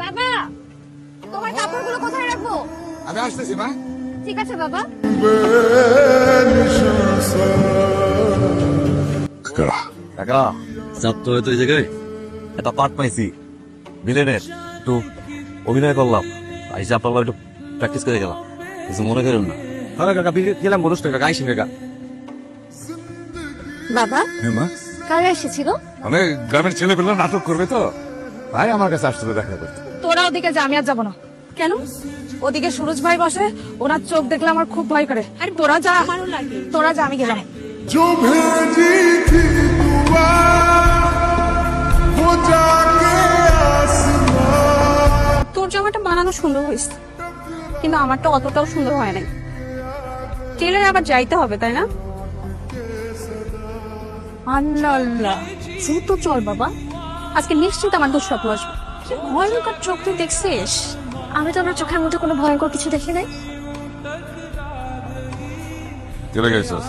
বাবা! তোমার কাপড়গুলো কোথায় রাখব? আমি আসতেছি মা। ঠিক আছে বাবা। কাকা। চাপ তো হয়তো এই জায়গায়? একটা পার্ট পাইছি। ভিলেনের একটু অভিনয় করলাম। আইসে আপনার একটু প্র্যাকটিস করে গেলাম। কিছু মনে করেন না। হ্যাঁ কাকা গেলাম বলুস কাকা আইসি কাকা। বাবা? হ্যাঁ মা। কারা এসেছিল? মানে গ্রামের নাটক করবে তো। ভাই আমার কাছে আসতে দেখা করতে তোরা ওদিকে যা আমি আর যাব না। কেন? ওদিকে সুরজ ভাই বসে ওনার চোখ দেখলে আমার খুব ভয় করে। আরে তোরা যা তোরা যা আমি গেলাম। তোর জামাটা বানানো সুন্দর হয়েছে কিন্তু আমারটা অতটাও সুন্দর হয় নাই। টেলারে আবার যাইতে হবে তাই না? আল্লাহ দ্রুত চল বাবা। আজকে নিশ্চিত আমার দুঃস্বপ্ন আসবে। কি ভয়ঙ্কর চোখ তুই দেখছিস? আমি তো আমার চোখের মধ্যে কোনো ভয়ঙ্কর কিছু দেখি নাই। চলে গেছিস।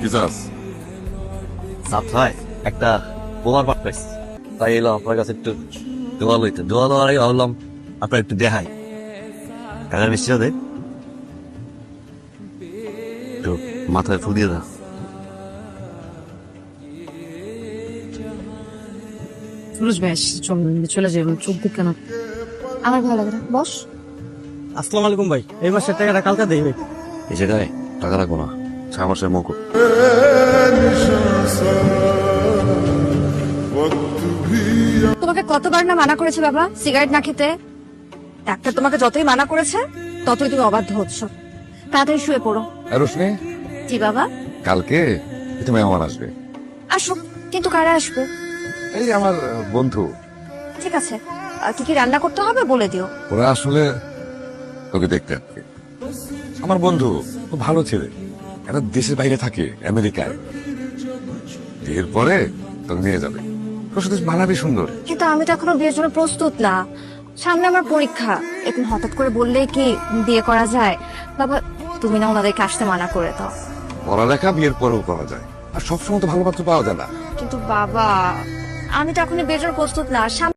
কি চাস? একটা বোমার পাইছি। তাই এলাম আপনার কাছে একটু দোয়া লইতে। দোয়া দেওয়ার আগে ভাবলাম আপনার একটু দেখাই। কাকার মিষ্টি দে মাথায় ফু দিয়ে দাও। সুরজ ভাই চল চলে যাবে চোখ দিক কেন? আমার ভালো লাগে না। বস। আসসালামু আলাইকুম ভাই। এই মাসের টাকাটা কালকে দেবে এই জায়গায় টাকা রাখব না। ছয় মাসের মকুব তোমাকে কতবার না মানা করেছে বাবা? সিগারেট না খেতে? ডাক্তার তোমাকে যতই মানা করেছে ততই তুমি অবাধ্য হচ্ছ। তাড়াতাড়ি শুয়ে পড়ো। রোশনি? জি বাবা। কালকে তুমি আমার আসবে। আসো কিন্তু কারা আসবে? এই আমার বন্ধু। ঠিক আছে। আর কি কি রান্না করতে হবে বলে দিও। ওরা আসলে তোকে দেখতে আসবে। আমার বন্ধু খুব ভালো ছেলে। এরা দেশের বাইরে থাকে আমেরিকায়। বিয়ের পরে তোকে নিয়ে যাবে। তোর সাথে মানাবি সুন্দর। কিন্তু আমি তো এখনও বিয়ের জন্য প্রস্তুত না। সামনে আমার পরীক্ষা। এখন হঠাৎ করে বললেই কি বিয়ে করা যায়? বাবা তুমি না ওনাদেরকে আসতে মানা করে দাও। পড়ালেখা বিয়ের পরেও করা যায়। আর সবসময় তো ভালো পাত্র পাওয়া যায় না। কিন্তু বাবা আমি তো এখনও বেটার প্রস্তুত না।